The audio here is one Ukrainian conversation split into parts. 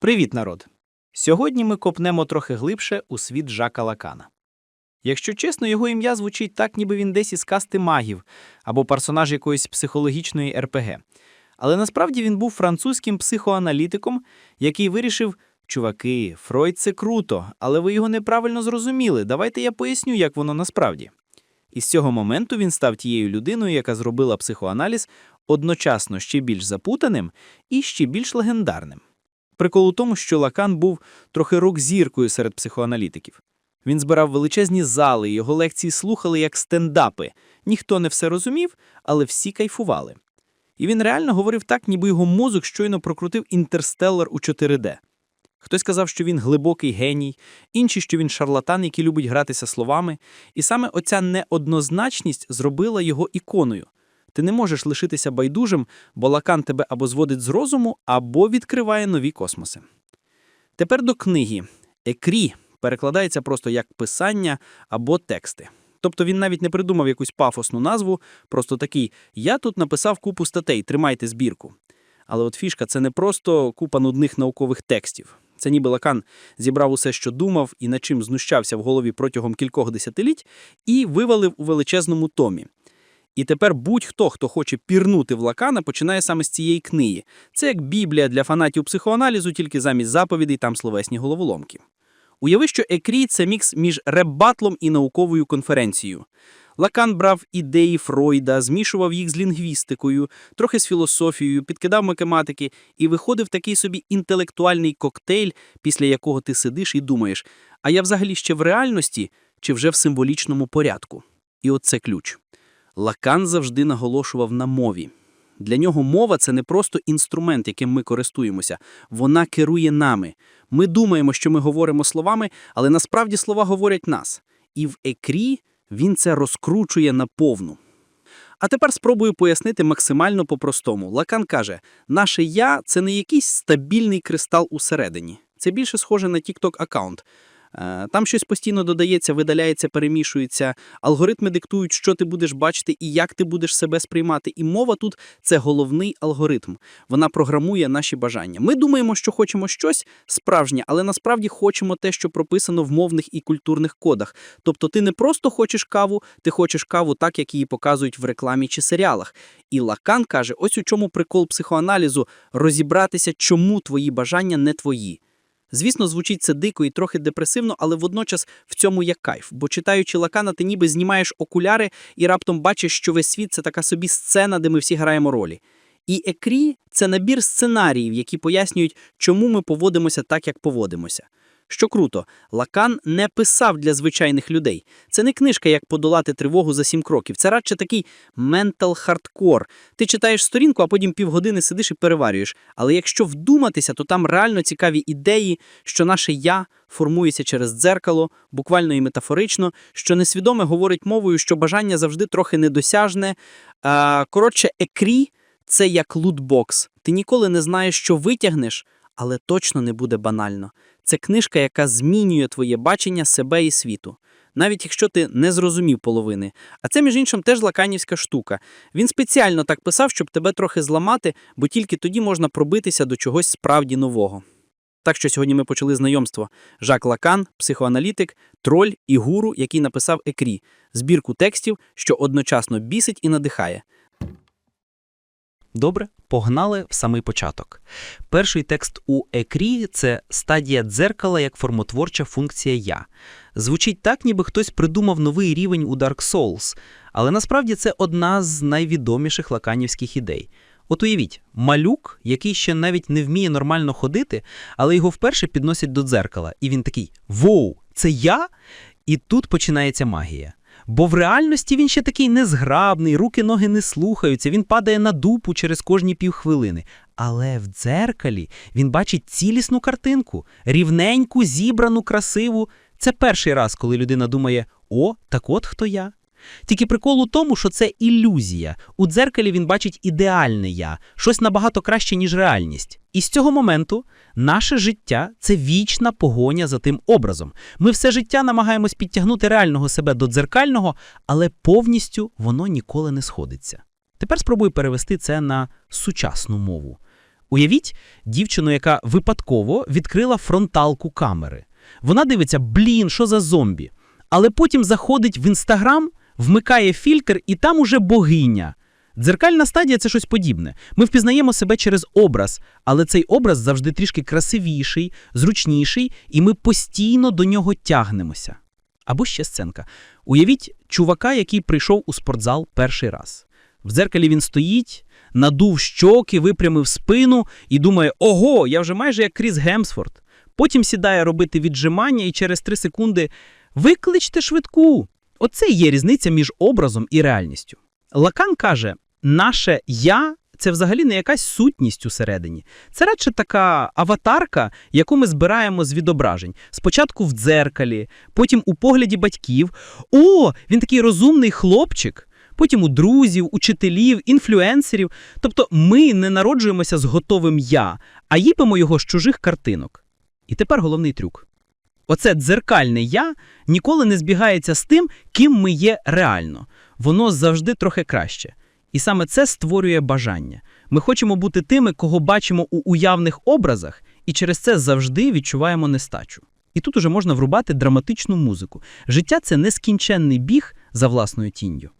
Привіт, народ! Сьогодні ми копнемо трохи глибше у світ Жака Лакана. Якщо чесно, його ім'я звучить так, ніби він десь із касти магів або персонаж якоїсь психологічної РПГ. Але насправді він був французьким психоаналітиком, який вирішив: чуваки, Фройд це круто, але ви його неправильно зрозуміли. Давайте я поясню, як воно насправді. І з цього моменту він став тією людиною, яка зробила психоаналіз одночасно ще більш запутаним і ще більш легендарним. Прикол у тому, що Лакан був трохи рок-зіркою серед психоаналітиків. Він збирав величезні зали, його лекції слухали як стендапи. Ніхто не все розумів, але всі кайфували. І він реально говорив так, ніби його мозок щойно прокрутив інтерстеллар у 4D. Хтось казав, що він глибокий геній, інші, що він шарлатан, який любить гратися словами. І саме оця неоднозначність зробила його іконою. Ти не можеш лишитися байдужим, бо лакан тебе або зводить з розуму, або відкриває нові космоси. Тепер до книги. Екрі перекладається просто як писання або тексти. Тобто він навіть не придумав якусь пафосну назву, просто такий: я тут написав купу статей, тримайте збірку. Але от фішка це не просто купа нудних наукових текстів. Це ніби Лакан зібрав усе, що думав і над чим знущався в голові протягом кількох десятиліть, і вивалив у величезному томі. І тепер будь-хто, хто хоче пірнути в Лакана, починає саме з цієї книги. Це як Біблія для фанатів психоаналізу, тільки замість заповідей там словесні головоломки. Уяви, що Екрі це мікс між реп-батлом і науковою конференцією. Лакан брав ідеї Фройда, змішував їх з лінгвістикою, трохи з філософією, підкидав математики і виходив такий собі інтелектуальний коктейль, після якого ти сидиш і думаєш, а я взагалі ще в реальності чи вже в символічному порядку? І оце ключ. Лакан завжди наголошував на мові. Для нього мова це не просто інструмент, яким ми користуємося, вона керує нами. Ми думаємо, що ми говоримо словами, але насправді слова говорять нас. І в екрі він це розкручує наповну. А тепер спробую пояснити максимально по-простому. Лакан каже: наше я це не якийсь стабільний кристал усередині. Це більше схоже на TikTok аккаунт. Е, Там щось постійно додається, видаляється, перемішується. Алгоритми диктують, що ти будеш бачити і як ти будеш себе сприймати. І мова тут це головний алгоритм. Вона програмує наші бажання. Ми думаємо, що хочемо щось справжнє, але насправді хочемо те, що прописано в мовних і культурних кодах. Тобто ти не просто хочеш каву, ти хочеш каву так, як її показують в рекламі чи серіалах. І Лакан каже: ось у чому прикол психоаналізу розібратися, чому твої бажання не твої. Звісно, звучить це дико і трохи депресивно, але водночас в цьому є кайф. Бо читаючи Лакана, ти ніби знімаєш окуляри і раптом бачиш, що весь світ це така собі сцена, де ми всі граємо ролі. І екрі це набір сценаріїв, які пояснюють, чому ми поводимося так, як поводимося. Що круто, Лакан не писав для звичайних людей. Це не книжка, як подолати тривогу за сім кроків. Це радше такий ментал хардкор. Ти читаєш сторінку, а потім півгодини сидиш і переварюєш. Але якщо вдуматися, то там реально цікаві ідеї, що наше я формується через дзеркало, буквально і метафорично, що несвідоме говорить мовою, що бажання завжди трохи недосяжне. Коротше, екрі це як лутбокс. Ти ніколи не знаєш, що витягнеш, але точно не буде банально. Це книжка, яка змінює твоє бачення себе і світу. Навіть якщо ти не зрозумів половини. А це, між іншим, теж лаканівська штука. Він спеціально так писав, щоб тебе трохи зламати, бо тільки тоді можна пробитися до чогось справді нового. Так що сьогодні ми почали знайомство. Жак Лакан, психоаналітик, троль і гуру, який написав екрі, збірку текстів, що одночасно бісить і надихає. Добре, погнали в самий початок. Перший текст у екрі це стадія дзеркала як формотворча функція я. Звучить так, ніби хтось придумав новий рівень у Dark Souls, але насправді це одна з найвідоміших лаканівських ідей. От уявіть, малюк, який ще навіть не вміє нормально ходити, але його вперше підносять до дзеркала, і він такий: Воу, це я? І тут починається магія. Бо в реальності він ще такий незграбний, руки ноги не слухаються, він падає на дупу через кожні півхвилини. Але в дзеркалі він бачить цілісну картинку, рівненьку, зібрану, красиву. Це перший раз, коли людина думає: о, так от хто я. Тільки прикол у тому, що це ілюзія. У дзеркалі він бачить ідеальне я, щось набагато краще, ніж реальність. І з цього моменту наше життя це вічна погоня за тим образом. Ми все життя намагаємось підтягнути реального себе до дзеркального, але повністю воно ніколи не сходиться. Тепер спробую перевести це на сучасну мову. Уявіть дівчину, яка випадково відкрила фронталку камери. Вона дивиться, блін, що за зомбі. Але потім заходить в інстаграм, вмикає фільтр, і там уже богиня. Дзеркальна стадія це щось подібне. Ми впізнаємо себе через образ, але цей образ завжди трішки красивіший, зручніший, і ми постійно до нього тягнемося. Або ще сценка. Уявіть чувака, який прийшов у спортзал перший раз. В дзеркалі він стоїть, надув щоки, випрямив спину і думає: ого, я вже майже як Кріс Гемсфорд. Потім сідає робити віджимання і через три секунди викличте швидку. Оце і є різниця між образом і реальністю. Лакан каже: наше я це взагалі не якась сутність усередині. Це радше така аватарка, яку ми збираємо з відображень. Спочатку в дзеркалі, потім у погляді батьків. О, він такий розумний хлопчик. Потім у друзів, учителів, інфлюенсерів. Тобто ми не народжуємося з готовим я, а їпимо його з чужих картинок. І тепер головний трюк. Оце дзеркальне я ніколи не збігається з тим, ким ми є реально. Воно завжди трохи краще. І саме це створює бажання. Ми хочемо бути тими, кого бачимо у уявних образах, і через це завжди відчуваємо нестачу. І тут уже можна врубати драматичну музику. Життя це нескінченний біг за власною тінню.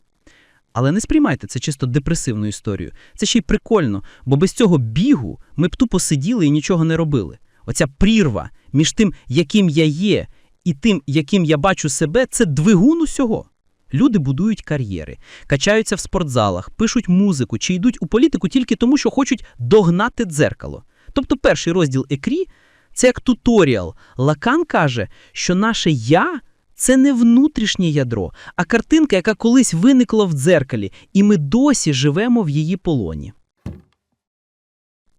Але не сприймайте це чисто депресивну історію. Це ще й прикольно, бо без цього бігу ми б тупо сиділи і нічого не робили. Оця прірва між тим, яким я є, і тим, яким я бачу себе, це двигун усього. Люди будують кар'єри, качаються в спортзалах, пишуть музику чи йдуть у політику тільки тому, що хочуть догнати дзеркало. Тобто перший розділ екрі це як туторіал. Лакан каже, що наше я це не внутрішнє ядро, а картинка, яка колись виникла в дзеркалі, і ми досі живемо в її полоні.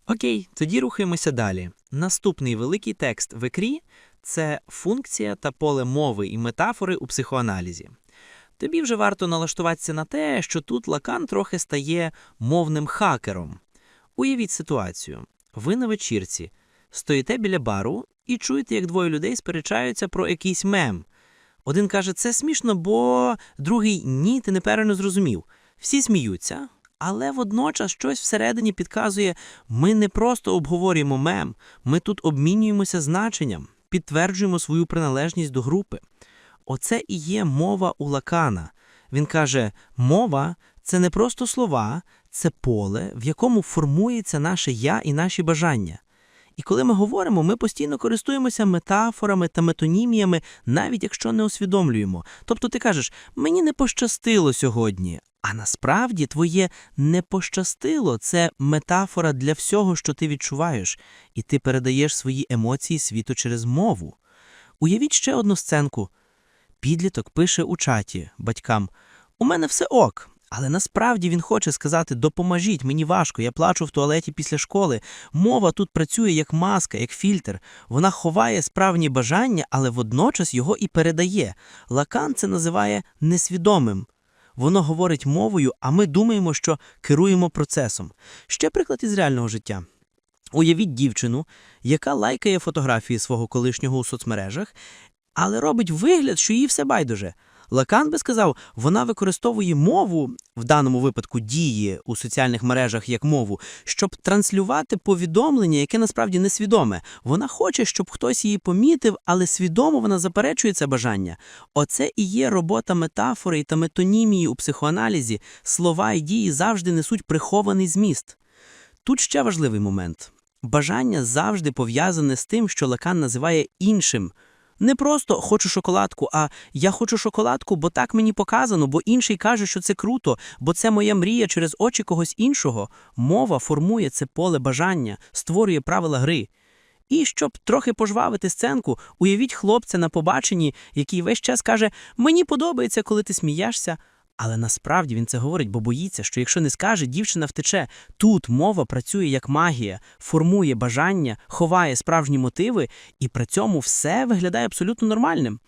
Окей, тоді рухаємося далі. Наступний великий текст в екрі це функція та поле мови і метафори у психоаналізі. Тобі вже варто налаштуватися на те, що тут Лакан трохи стає мовним хакером. Уявіть ситуацію: ви на вечірці стоїте біля бару і чуєте, як двоє людей сперечаються про якийсь мем. Один каже, це смішно, бо другий ні, ти неправильно зрозумів. Всі сміються, але водночас щось всередині підказує, ми не просто обговорюємо мем, ми тут обмінюємося значенням, підтверджуємо свою приналежність до групи. Оце і є мова у Лакана. Він каже: мова це не просто слова, це поле, в якому формується наше я і наші бажання. І коли ми говоримо, ми постійно користуємося метафорами та метоніміями, навіть якщо не усвідомлюємо. Тобто ти кажеш, мені не пощастило сьогодні. А насправді твоє не пощастило це метафора для всього, що ти відчуваєш, і ти передаєш свої емоції світу через мову. Уявіть ще одну сценку. Підліток пише у чаті батькам: У мене все ок. Але насправді він хоче сказати Допоможіть, мені важко, я плачу в туалеті після школи. Мова тут працює як маска, як фільтр. Вона ховає справні бажання, але водночас його і передає. Лакан це називає несвідомим. Воно говорить мовою, а ми думаємо, що керуємо процесом. Ще приклад із реального життя. Уявіть дівчину, яка лайкає фотографії свого колишнього у соцмережах, але робить вигляд, що їй все байдуже. Лакан би сказав, вона використовує мову, в даному випадку дії у соціальних мережах як мову, щоб транслювати повідомлення, яке насправді несвідоме. Вона хоче, щоб хтось її помітив, але свідомо вона заперечує це бажання. Оце і є робота метафори та метонімії у психоаналізі. Слова і дії завжди несуть прихований зміст. Тут ще важливий момент. Бажання завжди пов'язане з тим, що Лакан називає іншим. Не просто хочу шоколадку, а я хочу шоколадку, бо так мені показано, бо інший каже, що це круто, бо це моя мрія через очі когось іншого. Мова формує це поле бажання, створює правила гри. І щоб трохи пожвавити сценку, уявіть хлопця на побаченні, який весь час каже: Мені подобається, коли ти смієшся. Але насправді він це говорить, бо боїться, що якщо не скаже, дівчина втече. Тут мова працює як магія, формує бажання, ховає справжні мотиви, і при цьому все виглядає абсолютно нормальним.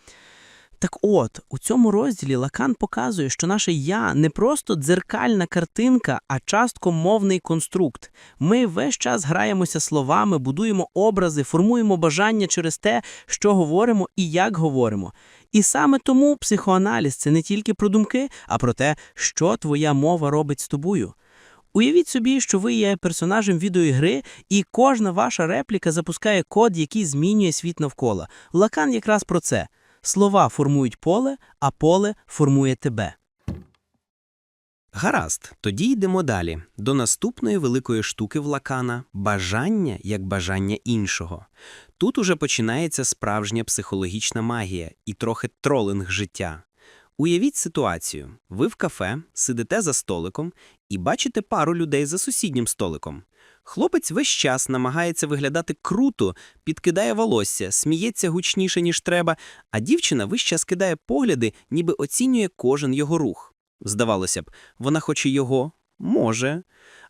Так от, у цьому розділі Лакан показує, що наше я не просто дзеркальна картинка, а частко мовний конструкт. Ми весь час граємося словами, будуємо образи, формуємо бажання через те, що говоримо і як говоримо. І саме тому психоаналіз це не тільки про думки, а про те, що твоя мова робить з тобою. Уявіть собі, що ви є персонажем відеоігри, і кожна ваша репліка запускає код, який змінює світ навколо. Лакан якраз про це. Слова формують поле, а поле формує тебе. Гаразд, тоді йдемо далі. До наступної великої штуки в Лакана – бажання як бажання іншого. Тут уже починається справжня психологічна магія і трохи тролинг життя. Уявіть ситуацію. Ви в кафе, сидите за столиком і бачите пару людей за сусіднім столиком. Хлопець весь час намагається виглядати круто, підкидає волосся, сміється гучніше, ніж треба, а дівчина весь час кидає погляди, ніби оцінює кожен його рух. Здавалося б, вона хоче його? Може.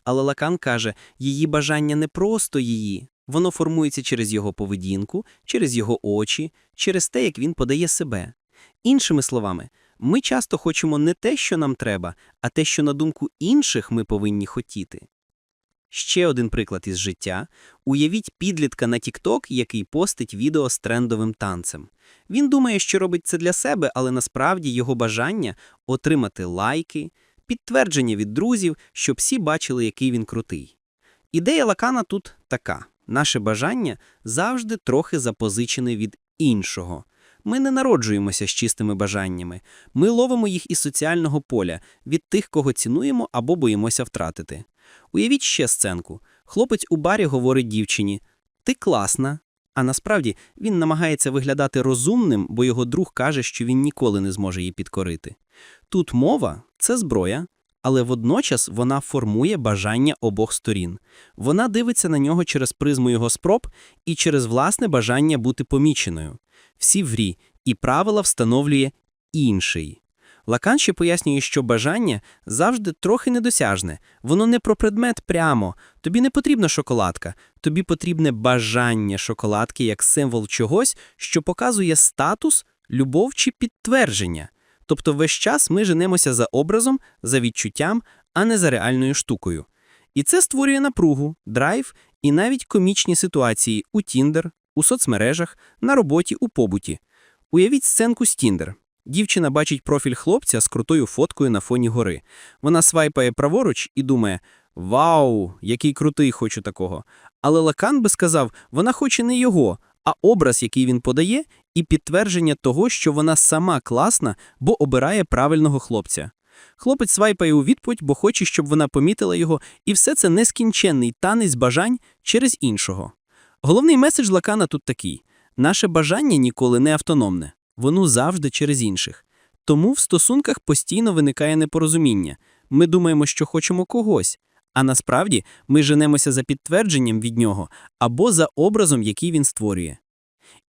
Але Лакан каже, її бажання не просто її. Воно формується через його поведінку, через його очі, через те, як він подає себе. Іншими словами, ми часто хочемо не те, що нам треба, а те, що на думку інших ми повинні хотіти. Ще один приклад із життя. Уявіть підлітка на TikTok, який постить відео з трендовим танцем. Він думає, що робить це для себе, але насправді його бажання – отримати лайки, підтвердження від друзів, щоб всі бачили, який він крутий. Ідея Лакана тут така. Наше бажання завжди трохи запозичене від іншого. Ми не народжуємося з чистими бажаннями. Ми ловимо їх із соціального поля, від тих, кого цінуємо або боїмося втратити. Уявіть ще сценку. Хлопець у барі говорить дівчині «Ти класна», а насправді він намагається виглядати розумним, бо його друг каже, що він ніколи не зможе її підкорити. Тут мова – це зброя, але водночас вона формує бажання обох сторін. Вона дивиться на нього через призму його спроб і через власне бажання бути поміченою. Всі врі, і правила встановлює інший. Лакан ще пояснює, що бажання завжди трохи недосяжне. Воно не про предмет прямо. Тобі не потрібна шоколадка. Тобі потрібне бажання шоколадки як символ чогось, що показує статус, любов чи підтвердження. Тобто весь час ми женемося за образом, за відчуттям, а не за реальною штукою. І це створює напругу, драйв і навіть комічні ситуації у Тіндер, у соцмережах, на роботі, у побуті. Уявіть сценку з Тіндер. Дівчина бачить профіль хлопця з крутою фоткою на фоні гори. Вона свайпає праворуч і думає: Вау, який крутий хочу такого. Але Лакан би сказав, вона хоче не його, а образ, який він подає, і підтвердження того, що вона сама класна, бо обирає правильного хлопця. Хлопець свайпає у відповідь, бо хоче, щоб вона помітила його, і все це нескінченний танець бажань через іншого. Головний меседж Лакана тут такий: наше бажання ніколи не автономне, воно завжди через інших. Тому в стосунках постійно виникає непорозуміння. Ми думаємо, що хочемо когось, а насправді ми женемося за підтвердженням від нього або за образом, який він створює.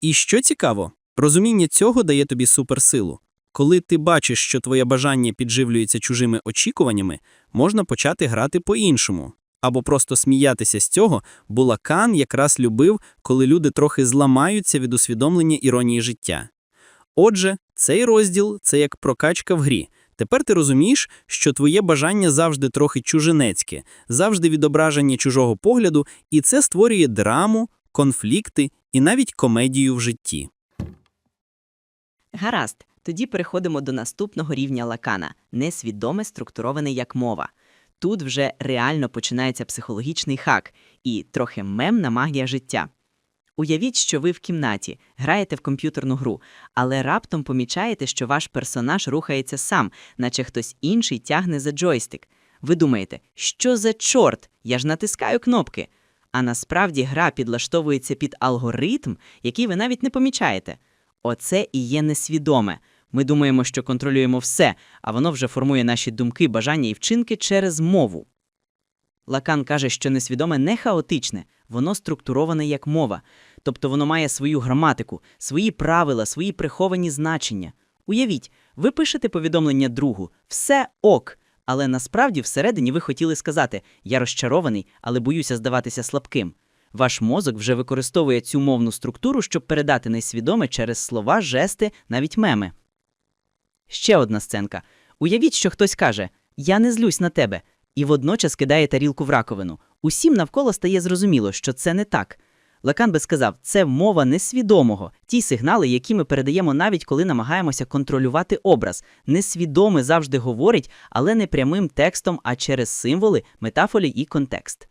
І що цікаво, розуміння цього дає тобі суперсилу. Коли ти бачиш, що твоє бажання підживлюється чужими очікуваннями, можна почати грати по-іншому. Або просто сміятися з цього, бо Лакан якраз любив, коли люди трохи зламаються від усвідомлення іронії життя. Отже, цей розділ це як прокачка в грі. Тепер ти розумієш, що твоє бажання завжди трохи чужинецьке, завжди відображення чужого погляду, і це створює драму, конфлікти і навіть комедію в житті. Гаразд, тоді переходимо до наступного рівня лакана несвідоме структуроване як мова. Тут вже реально починається психологічний хак і трохи мемна магія життя. Уявіть, що ви в кімнаті граєте в комп'ютерну гру, але раптом помічаєте, що ваш персонаж рухається сам, наче хтось інший тягне за джойстик. Ви думаєте, що за чорт? Я ж натискаю кнопки. А насправді гра підлаштовується під алгоритм, який ви навіть не помічаєте. Оце і є несвідоме. Ми думаємо, що контролюємо все, а воно вже формує наші думки, бажання і вчинки через мову. Лакан каже, що несвідоме не хаотичне, воно структуроване як мова, тобто воно має свою граматику, свої правила, свої приховані значення. Уявіть, ви пишете повідомлення другу все ок, але насправді всередині ви хотіли сказати Я розчарований, але боюся здаватися слабким. Ваш мозок вже використовує цю мовну структуру, щоб передати несвідоме через слова, жести, навіть меми. Ще одна сценка. Уявіть, що хтось каже Я не злюсь на тебе, і водночас кидає тарілку в раковину. Усім навколо стає зрозуміло, що це не так. Лакан би сказав, це мова несвідомого, ті сигнали, які ми передаємо навіть коли намагаємося контролювати образ. Несвідоме завжди говорить, але не прямим текстом, а через символи, метафорі і контекст.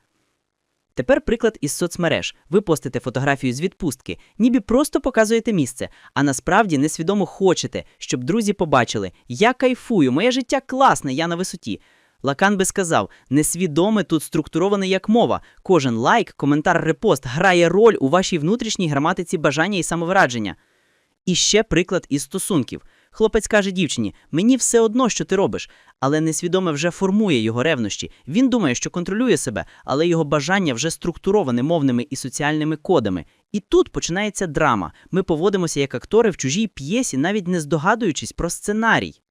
Тепер приклад із соцмереж. Ви постите фотографію з відпустки, ніби просто показуєте місце, а насправді несвідомо хочете, щоб друзі побачили: я кайфую, моє життя класне, я на висоті. Лакан би сказав, несвідоме тут структуроване як мова. Кожен лайк, коментар, репост грає роль у вашій внутрішній граматиці бажання і самовираження. І ще приклад із стосунків. Хлопець каже дівчині: мені все одно, що ти робиш, але несвідоме вже формує його ревнощі. Він думає, що контролює себе, але його бажання вже структуроване мовними і соціальними кодами. І тут починається драма. Ми поводимося як актори в чужій п'єсі, навіть не здогадуючись про сценарій.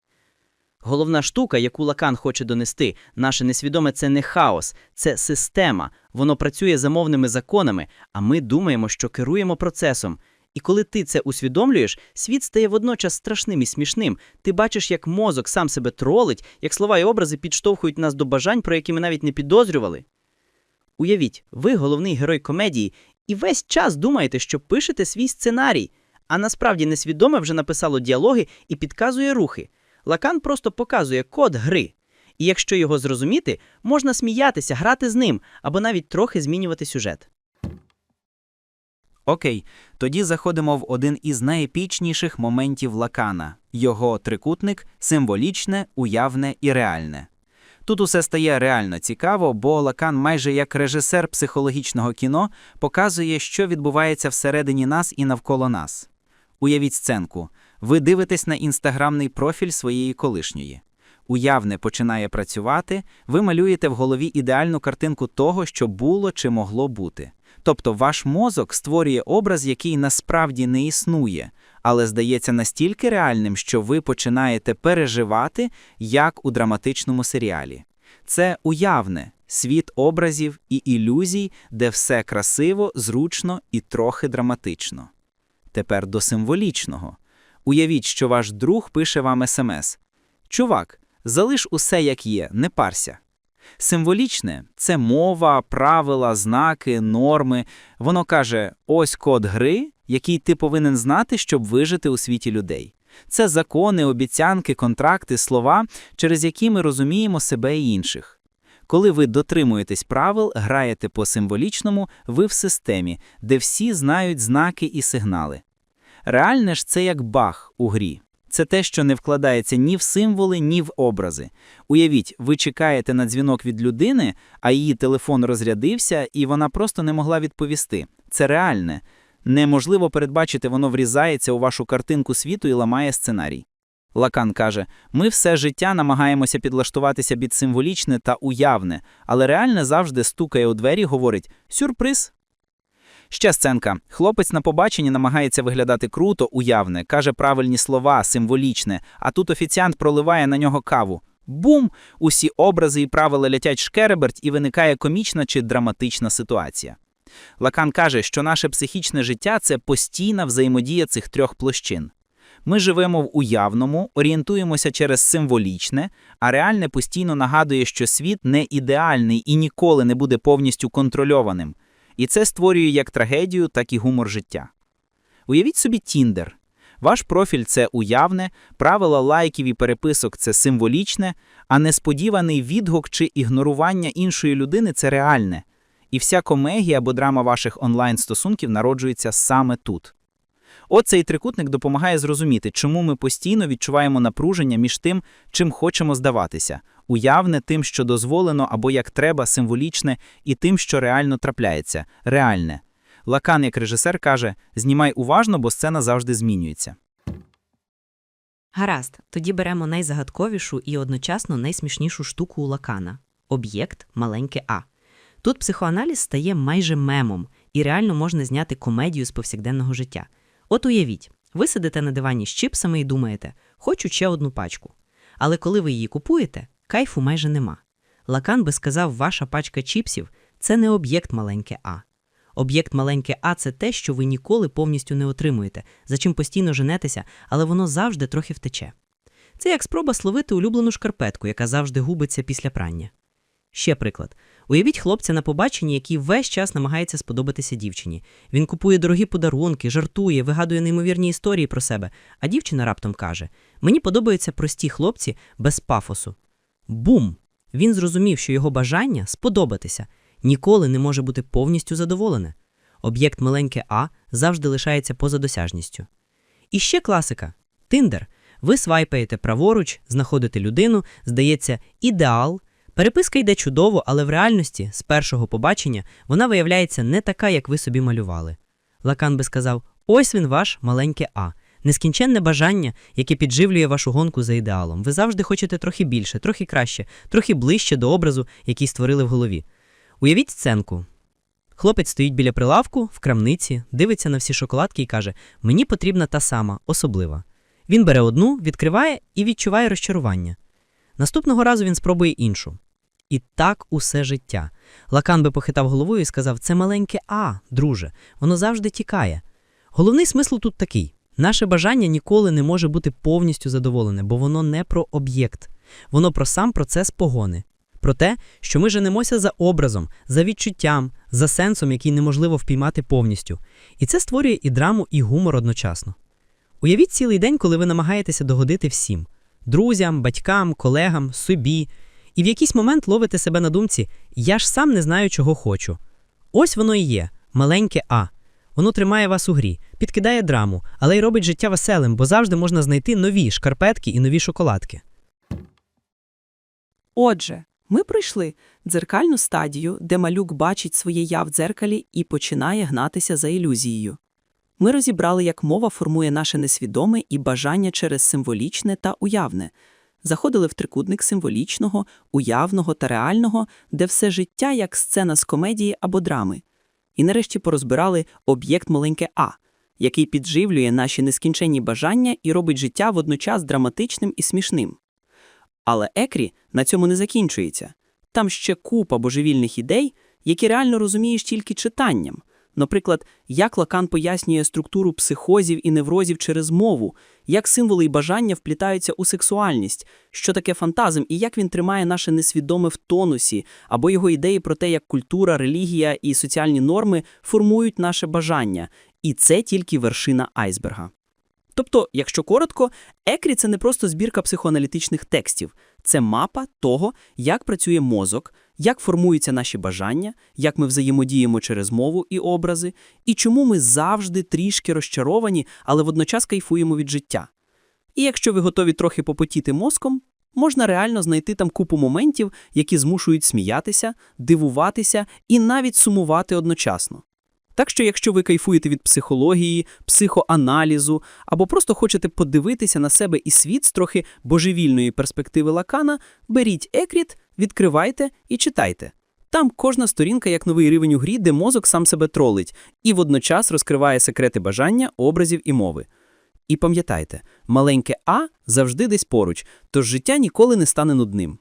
Головна штука, яку Лакан хоче донести, наше несвідоме це не хаос, це система. Воно працює за мовними законами, а ми думаємо, що керуємо процесом. І коли ти це усвідомлюєш, світ стає водночас страшним і смішним. Ти бачиш, як мозок сам себе тролить, як слова і образи підштовхують нас до бажань, про які ми навіть не підозрювали. Уявіть, ви головний герой комедії, і весь час думаєте, що пишете свій сценарій, а насправді несвідоме вже написало діалоги і підказує рухи. Лакан просто показує код гри. І якщо його зрозуміти, можна сміятися, грати з ним або навіть трохи змінювати сюжет. Окей, тоді заходимо в один із найепічніших моментів Лакана його трикутник символічне, уявне і реальне. Тут усе стає реально цікаво, бо Лакан, майже як режисер психологічного кіно, показує, що відбувається всередині нас і навколо нас. Уявіть сценку. Ви дивитесь на інстаграмний профіль своєї колишньої. Уявне починає працювати, ви малюєте в голові ідеальну картинку того, що було чи могло бути. Тобто ваш мозок створює образ, який насправді не існує, але здається настільки реальним, що ви починаєте переживати, як у драматичному серіалі. Це уявне світ образів і ілюзій, де все красиво, зручно і трохи драматично. Тепер до символічного. Уявіть, що ваш друг пише вам смс: Чувак, залиш усе як є, не парся. Символічне це мова, правила, знаки, норми. Воно каже: ось код гри, який ти повинен знати, щоб вижити у світі людей. Це закони, обіцянки, контракти, слова, через які ми розуміємо себе і інших. Коли ви дотримуєтесь правил, граєте по символічному, ви в системі, де всі знають знаки і сигнали. Реальне ж це як баг у грі. Це те, що не вкладається ні в символи, ні в образи. Уявіть, ви чекаєте на дзвінок від людини, а її телефон розрядився, і вона просто не могла відповісти. Це реальне. Неможливо передбачити, воно врізається у вашу картинку світу і ламає сценарій. Лакан каже: ми все життя намагаємося підлаштуватися під символічне та уявне, але реальне завжди стукає у двері, говорить сюрприз. Ще сценка. Хлопець на побаченні намагається виглядати круто, уявне, каже правильні слова, символічне, а тут офіціант проливає на нього каву. Бум! Усі образи і правила летять шкереберть, і виникає комічна чи драматична ситуація. Лакан каже, що наше психічне життя це постійна взаємодія цих трьох площин. Ми живемо в уявному, орієнтуємося через символічне, а реальне постійно нагадує, що світ не ідеальний і ніколи не буде повністю контрольованим. І це створює як трагедію, так і гумор життя. Уявіть собі Тіндер. Ваш профіль це уявне, правила лайків і переписок це символічне, а несподіваний відгук чи ігнорування іншої людини це реальне. І вся комедія або драма ваших онлайн-стосунків народжується саме тут. Оцей трикутник допомагає зрозуміти, чому ми постійно відчуваємо напруження між тим, чим хочемо здаватися, уявне тим, що дозволено або як треба, символічне, і тим, що реально трапляється, реальне. Лакан, як режисер, каже: знімай уважно, бо сцена завжди змінюється. Гаразд, тоді беремо найзагадковішу і одночасно найсмішнішу штуку у Лакана об'єкт маленьке А. Тут психоаналіз стає майже мемом, і реально можна зняти комедію з повсякденного життя. От уявіть, ви сидите на дивані з чипсами і думаєте, хочу ще одну пачку. Але коли ви її купуєте, кайфу майже нема. Лакан би сказав, ваша пачка чіпсів це не об'єкт маленьке А. Об'єкт маленьке А це те, що ви ніколи повністю не отримуєте, за чим постійно женетеся, але воно завжди трохи втече. Це як спроба словити улюблену шкарпетку, яка завжди губиться після прання. Ще приклад. Уявіть хлопця на побаченні, який весь час намагається сподобатися дівчині. Він купує дорогі подарунки, жартує, вигадує неймовірні історії про себе, а дівчина раптом каже: Мені подобаються прості хлопці без пафосу. Бум! Він зрозумів, що його бажання сподобатися ніколи не може бути повністю задоволене. Об'єкт маленьке А завжди лишається поза досяжністю. І ще класика Тиндер. Ви свайпаєте праворуч, знаходите людину, здається, ідеал. Переписка йде чудово, але в реальності, з першого побачення, вона виявляється не така, як ви собі малювали. Лакан би сказав: ось він ваш маленьке А. Нескінченне бажання, яке підживлює вашу гонку за ідеалом. Ви завжди хочете трохи більше, трохи краще, трохи ближче до образу, який створили в голові. Уявіть сценку. Хлопець стоїть біля прилавку в крамниці, дивиться на всі шоколадки і каже: Мені потрібна та сама, особлива. Він бере одну, відкриває і відчуває розчарування. Наступного разу він спробує іншу. І так усе життя. Лакан би похитав головою і сказав: це маленьке А, друже, воно завжди тікає. Головний смисл тут такий: наше бажання ніколи не може бути повністю задоволене, бо воно не про об'єкт, воно про сам процес погони, про те, що ми женемося за образом, за відчуттям, за сенсом, який неможливо впіймати повністю. І це створює і драму, і гумор одночасно. Уявіть цілий день, коли ви намагаєтеся догодити всім друзям, батькам, колегам, собі, і в якийсь момент ловите себе на думці Я ж сам не знаю, чого хочу. Ось воно і є маленьке А. Воно тримає вас у грі, підкидає драму, але й робить життя веселим, бо завжди можна знайти нові шкарпетки і нові шоколадки. Отже, ми пройшли дзеркальну стадію, де малюк бачить своє я в дзеркалі і починає гнатися за ілюзією. Ми розібрали, як мова формує наше несвідоме і бажання через символічне та уявне, заходили в трикутник символічного, уявного та реального, де все життя як сцена з комедії або драми. І нарешті порозбирали об'єкт маленьке А, який підживлює наші нескінченні бажання і робить життя водночас драматичним і смішним. Але екрі на цьому не закінчується. Там ще купа божевільних ідей, які реально розумієш тільки читанням. Наприклад, як Лакан пояснює структуру психозів і неврозів через мову, як символи і бажання вплітаються у сексуальність, що таке фантазм і як він тримає наше несвідоме в тонусі, або його ідеї про те, як культура, релігія і соціальні норми формують наше бажання. І це тільки вершина айсберга. Тобто, якщо коротко, екрі це не просто збірка психоаналітичних текстів, це мапа того, як працює мозок, як формуються наші бажання, як ми взаємодіємо через мову і образи, і чому ми завжди трішки розчаровані, але водночас кайфуємо від життя. І якщо ви готові трохи попотіти мозком, можна реально знайти там купу моментів, які змушують сміятися, дивуватися і навіть сумувати одночасно. Так що, якщо ви кайфуєте від психології, психоаналізу або просто хочете подивитися на себе і світ з трохи божевільної перспективи Лакана, беріть екріт, відкривайте і читайте. Там кожна сторінка як новий рівень у грі, де мозок сам себе тролить і водночас розкриває секрети бажання, образів і мови. І пам'ятайте, маленьке А завжди десь поруч, тож життя ніколи не стане нудним.